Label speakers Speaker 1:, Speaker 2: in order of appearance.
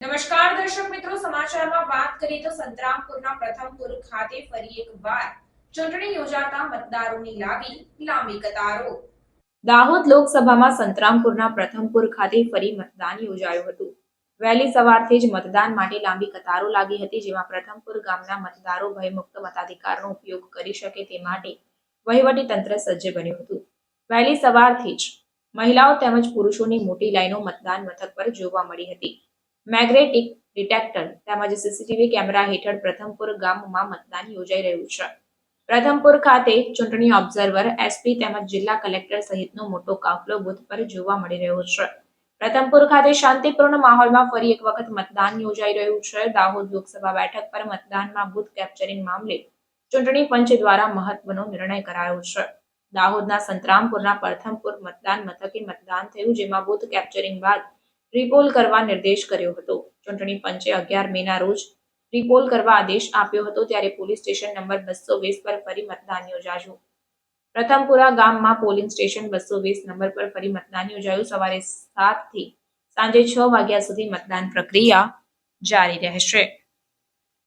Speaker 1: નમસ્કાર, દર્શક મિત્રો, સમાચારમાં વાત કરીએ તો સંતરામપુરના પ્રથમપુર ખાતે ફરી એકવાર ચૂંટણી યોજાતા મતદારોની લાગી લાંબી કતારો. દાહોદ લોકસભામાં સંતરામપુરના પ્રથમપુર ખાતે ફરી મતદાન યોજાયું હતું. વહેલી સવારથી જ મતદાન માટે લાંબી કતારો લાગી હતી, જેમાં પ્રથમપુર ગામના મતદારો ભયમુક્ત મતાધિકારનો ઉપયોગ કરી શકે તે માટે વહીવટી તંત્ર સજ્જ બન્યું હતું. વહેલી સવારથી જ મહિલાઓ તેમજ પુરુષોની મોટી લાઈનો મતદાન મથક પર જોવા મળી હતી. મેગ્નેટિક ડિટેક્ટર તેમજ સીસીટીવી કેમેરા હેઠળ પ્રથમપુર ગામમાં મતદાન યોજાઈ રહ્યું છે. પ્રથમપુર ખાતે ચૂંટણી ઓબ્ઝર્વર એસપી તેમજ જિલ્લા કલેક્ટર સહિતનો મોટો કાફલો બુથ પર જોવા મળી રહ્યો છે. પ્રથમપુર ખાતે શાંતિપૂર્ણ માહોલમાં ફરી એક વખત મતદાન યોજાઈ રહ્યું છે. દાહોદ લોકસભા બેઠક પર મતદાનમાં બુથ કેપ્ચરિંગ મામલે ચૂંટણી પંચ દ્વારા મહત્વનો નિર્ણય કરાયો છે. દાહોદના સંતરામપુરના પ્રથમપુર મતદાન મથકે મતદાન થયું, જેમાં બુથ કેપ્ચરિંગ બાદ રિપોલ કરવા નિર્દેશ કર્યો હતો. ચૂંટણી પંચે અગિયાર મેના રોજ રિપોલ કરવા આદેશ આપ્યો હતો ત્યારે પોલીસ સ્ટેશન નંબર બસો વીસ પર ફરી મતદાન યોજાયું. પ્રથમપુરા ગામમાં પોલિંગ સ્ટેશન બસો વીસ નંબર પર ફરી મતદાન યોજાયું. સવારે સાતથી સાંજે છ વાગ્યા સુધી મતદાન પ્રક્રિયા જારી રહેશે.